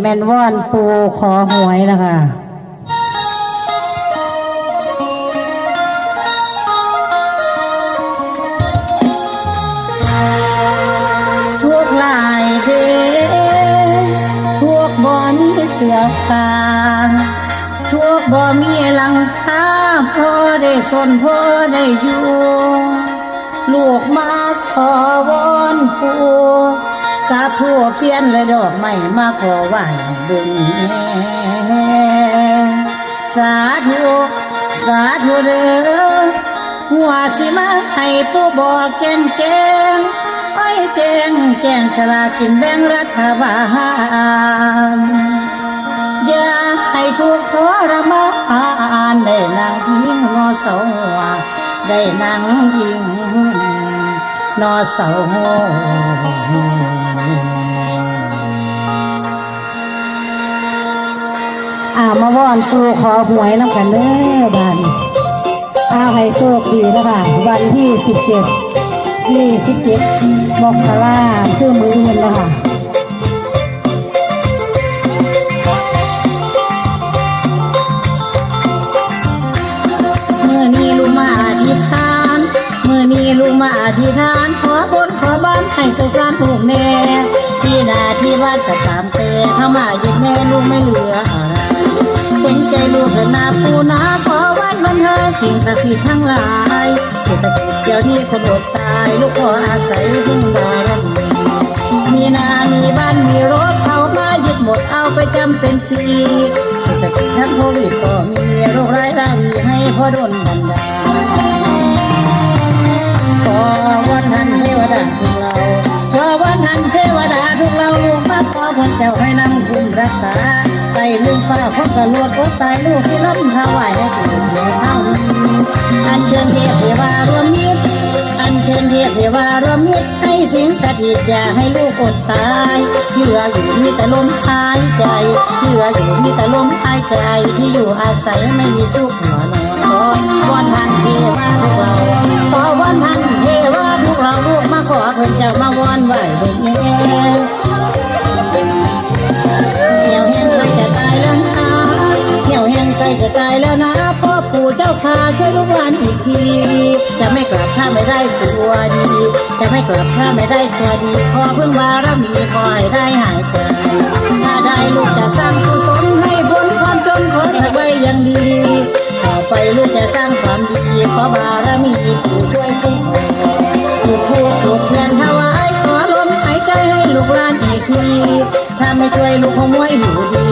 แมนว่อนปูขอหวยนะคะพวกลายเดพวกบ่มีเสือคาพวกบ่มีหลังคาพอได้สนพอได้อยู่ ลูกมาขอวอนปู กับพวเพี้ยนและดอกไม้มาขอไหว้บึงแน่สาธุสาธุเด้อหัวสิมาให้ผู้บอกแกงแกงไอ้แกงแกงฉลากกินแบ่งรัฐบาลอย่าให้ทุกข์ทรมานได้นั่งพิงนอเสาได้นั่งพิงนอเสา อ่ามาวอนปูขอหวยน้ำกันเด้อบันอาให้โชคดีนะคะวันที่สิบเจ็ดยี่สิบเจ็ดมกราคือมือเงินนะคะเมื่อนี้ลูกมาอธิษฐานเมื่อนี้ลูกมาอธิษฐานขอบนขอบ้านให้ใส่สารลูกแน่ที่นาที่บ้านจะตามเตะเข้ามาหยึดแน่ลูกไม่เหลืออะไร นาปูนาขอวันบันเทอสิ่งศักดิ์สิทธิ์ทั้งหลายเศรษฐกิจเดี๋ยวนี้คนอดตาย ลูกขออาศัยพึ่งบารมีมีนา มีบ้าน มีรถเขามายึดหมดเอาไปจำเป็นปีเศรษฐกิจทั้งโควิดก็มีโรคร้ายราวีให้พ่อดนบันดาล สิ่งสถิตอย่าให้ลูกอดตายเหยื่ออยู่มีแต่ลมหายใจเหยื่ออยู่มีแต่ลมหายใจที่อยู่อาศัยไม่มีสุขหนอนอนวันทันเทวาทุกเราขอวันทันเทวาทุกเราลูกมาขอเพิ่นจ้ามาวอนไหวเบิ่งแย่เหี่ยวแห้งใกล้จะตายแล้วนะเหี่ยวแห้งใกล้จะตายแล้วนะพ่อปู่เจ้าข้าช่วยลูกหลานอีกที จะไม่กลับถ้าไม่ได้ตัวดี จะไม่กลับถ้าไม่ได้ตัวดี ขอพึ่งบารมีขอให้ได้หายใจถ้าได้ลูกจะสร้างกุศลให้พ้นความจนขอสักไว้อย่างดี ต่อไปลูกจะสร้างความดีขอบารมีผู้ช่วยคุ้มครองถูกพูดถูกเพียนถวายขอลมหายใจให้ลูกหลานอีกที ถ้าไม่ช่วยลูกคงไม่อยู่ดี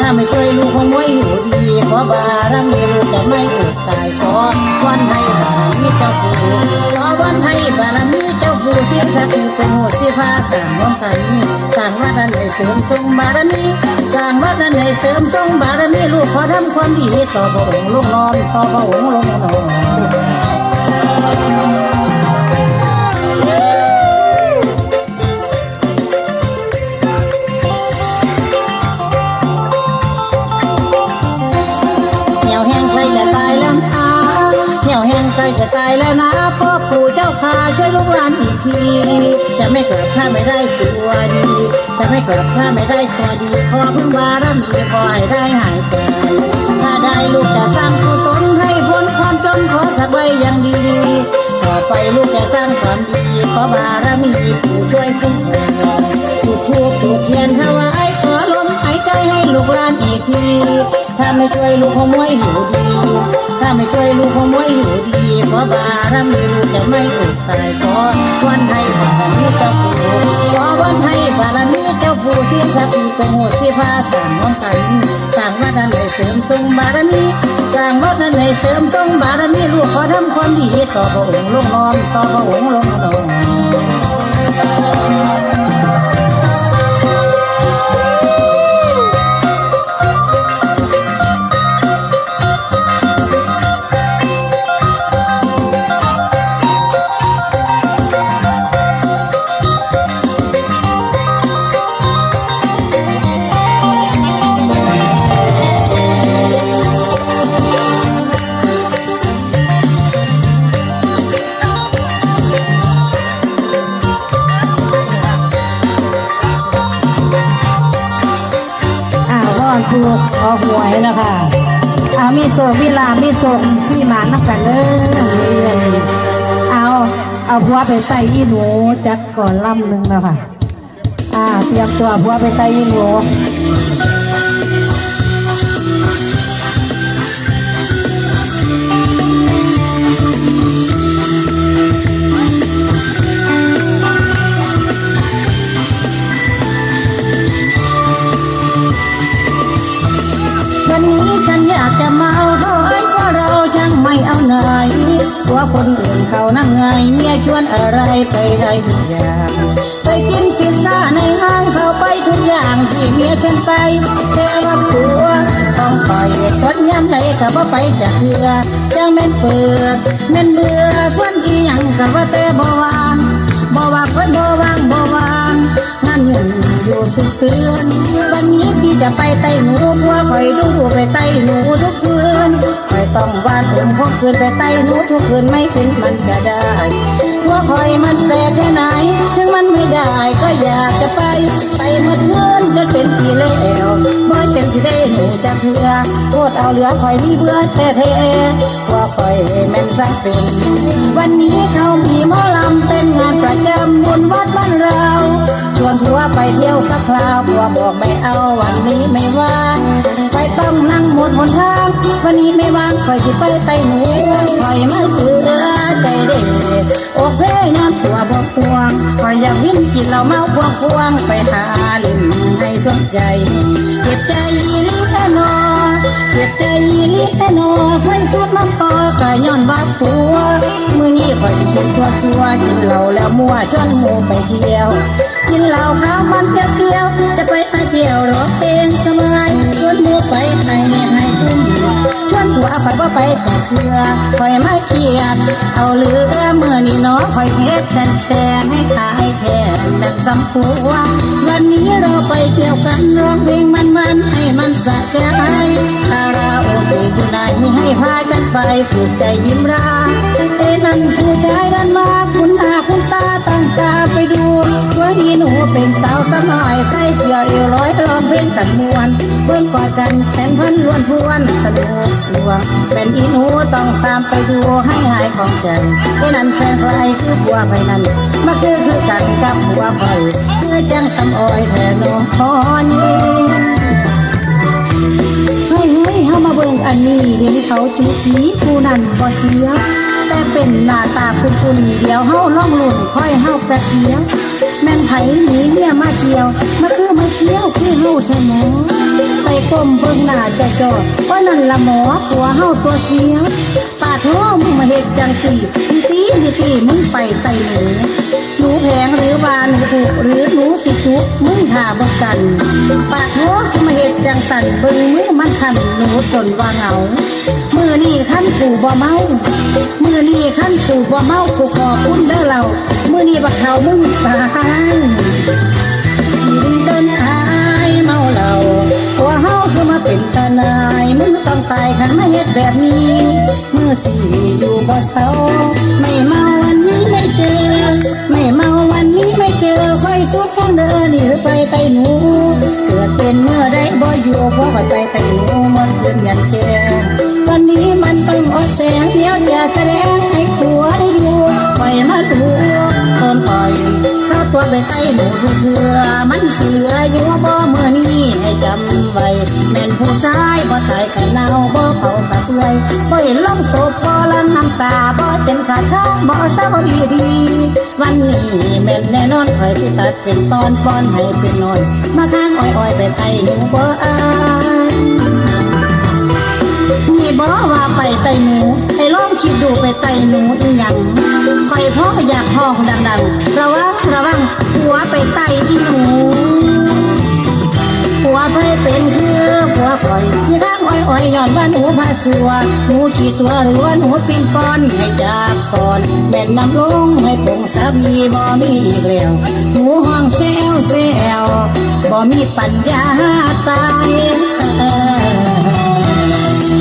ถ้าไม่ช่วยลูกคงไม่อยู่ดีขอบารมีลูกจะไม่อดตายขอวันให้บารมีเจ้าปู่ขอวันให้บารมีเจ้าปู่เสียศักดิ์สิทธิ์เป็นหัวที่พาสร้างน้องกันสร้างวัดนั้นให้เสริมทรงบารมีสร้างวัดนั้นให้เสริมทรงบารมีลูกขอทำความดีต่อพระองค์ลงนอนต่อพระองค์ลงนอน ไม่เกลับถ้าไม่ได้ตัวดีจะไม่เกลับถ้าไม่ได้ตัวดี ขอพึ่งบารมีขอให้ได้หายใจถ้าได้ลูกจะสร้างกุศลให้พ้นความจนขอสักไว้อย่างดีต่อไปลูกจะสร้างความดีขอบารมีผู้ช่วยคุ้มครองถูกทูบถูกเทียนถวายขอลมหายใจให้ลูกหลานอีกที ถ้าไม่ช่วยลูกคงไม่อยู่ดี ถ้าไม่ช่วยลูกคงไม่อยู่ดีขอบารมีลูกจะไม่อดตายขอวันให้บารมีเจ้าปู่ขอวันให้บารมีเจ้าปู่ที่ศักดิ์สิทธิ์เป็นหัวที่พาสร้างน้องกันสร้างวัดนั้นให้เสริมทรงบารมีสร้างวัดนั้นให้เสริมทรงบารมีลูกขอทำความดีต่อพระองค์ลงนอนต่อพระองค์ลงนอน มีโศกมีลามีโศกมีหมานักกันเลยเอาเอาผัวไปใส่อีหนูจักก่อนล่ำหนึ่งแล้วค่ะอ่าเตรียมตัวผัวไปใส่อีหนูวัน วนอะไรไปได้ทุกอย่าง ไปกินพิซซ่าในห้างเขาไปทุกอย่างที่เมียฉันไปแต่ว่าผัวต้องคอยสดย้ำไหนกับว่าไปจะเถื่อจังแม่นเปิดแม่นเบื่อส่วนอีหยังกับว่าแต่บ่วางบ่ว่าเพิ่นบ่วางบ่วางงานเงินอยู่สุดเตือนวันนี้พี่จะไปไต้หนูเพราะคอยดูไปไต้หนูทุกคืนคอยต้องวานผมพกคืนไปไต้หนูทุกคืนไม่ขึ้นมันก็ได้ ว่าคอยมันแปลกแค่ไหน ถึงมันไม่ได้ก็อยากจะไป ไปหมดเงินจนเป็นปีแล้วบ่เป็นสิได้หนูจะเถื่อโคตรเอาเหลือคอยนี่เบื่อแท้แท้ว่าคอยแม่นสักเป็น วันนี้เขามีหมอลำเป็นงานประจำบุญวัดบ้านเราชวนผัวไปเที่ยวสักคราวผัวบอกไม่เอาวันนี้ไม่ว่าง ต้องนั่งหมดหนทาง วันนี้ไม่ว่างคอยสิไปไต้หนูคอยมาเถือใจเด็โอเคย้อนผัวบกพวงคอยอยากวิ่งกินเหล้าเมาพวงพวงไปหาลิมให้สนใจเจ็บใจลีแค่นอเจ็บใจลีแค่นอไฟสุดมันต่อก็ย้อนว่าผัวมือนี้คอยสิกินทั่วทั่วกินเหล้าแล้วมั่วชวนหมูไปเที่ยวกินเหล้าขาวมันเที่ยวเที่ยวจะไปหาเที่ยวรอเพลงสบาย ไปว่าไปแต่เรือคอยมาเทียดเอาเหลือเมื่อนี้น้องคอยเฮ็ดแทนแทนให้ขายแทนแบบสำผัววันนี้เราไปเที่ยวกันร้องเพลงมันมันให้มันสะใจคาราโอเกะอยู่ไหนให้พาฉันไปสุขใจยิ้มราเอ้นั่นผู้ชายนั้นมา ดีหนูเป็นสาวสมัยใส่เสื้อเอวร้อยร้องเพลงกันมวนเพื่อนกอดกันแขนพันล้วนพวนสนุกดวงเป็นอีหนูต้องตามไปดูให้หายของใจไอ้นั่นแฟนใครคือบัวไปนั่นมาคือคือกันกับบัวคอยคือจังสำออยแทนน้องพอนี้เฮ้ยเฮ้ยเฮามาเบิ่งอันนี้เดี๋ยวนี้เขาจุสีผู้นั้นบ่เสียแต่เป็นหน้าตาคุณคุณเดี๋ยวเฮาล่องลุ่นค่อยเฮาแป๊บเดียว แม่นไผหนีเนี่ยมาเที่ยว มาคือมาเที่ยวคือเฮาแท้หมอไปก้มเบิ่งหน้าจะจอดว่านั่นละหมอผัวเฮาตัวเสียวปาดท้องมึงมาเฮ็ดจังสี่ที ทีทีทีมึงไปไต่หนูหนูแพงหรือวาหนูถูกหรือหนูสิจุกมึงท่าบกัน ปากหัวมาเฮ็ดจังสันเบิ่งมือมันคันหนูจนว่าเหงามือนี่ขั้นกูบ่เมา มือนี่ขั้นกูบ่เมากูขอคุณเด้อเรามือนี่บักเขามึงตายกินจนอายเมาเหล้า วเฮาคือมาเป็นตาหนายมึงต้องตายขันมาเฮ็ดแบบนี้มือสี่อยู่บ่เศร้าไม่ เถื่อมันเสืออยู่บ่เมื่อนี้ให้จำไว้แม่นผู้ชายบ่ตายกันเนาบ่เผากะเปื่อยบ่เห็นลงศพบ่ลังน้ำตาบ่เจ็นขาดช่างบ่เศร้าดีดีวันนี้แม่นแน่นอนคอยสิตัดเป็นตอนป้อนให้เป็นหน่อย มาข้างอ้อยๆไปไต่หนูบ่อายนี่บอกว่าไปไต่หนูให้ลองคิดดูไปไต่หนูอีหยังคอยพ่ออยากห้องดังๆ หนูหัวไปเป็นคือหัวคอยที่ทางอ้อยอ้อยย้อนว่าหนูพาสัวหนูขี่ตัวหรือว่าหนูปิงปอนให้จากคอนแม่นนำลงให้ปงสามีบ่มีอีกแล้วหนูห้องเซลเซลบ่มีปัญญาตาย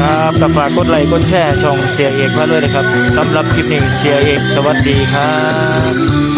ครับก็ฝากกดไลค์กดแชร์ช่องเสียเอกมาด้วยนะครับสำหรับคลิปนี้เสียเอกสวัสดีครับ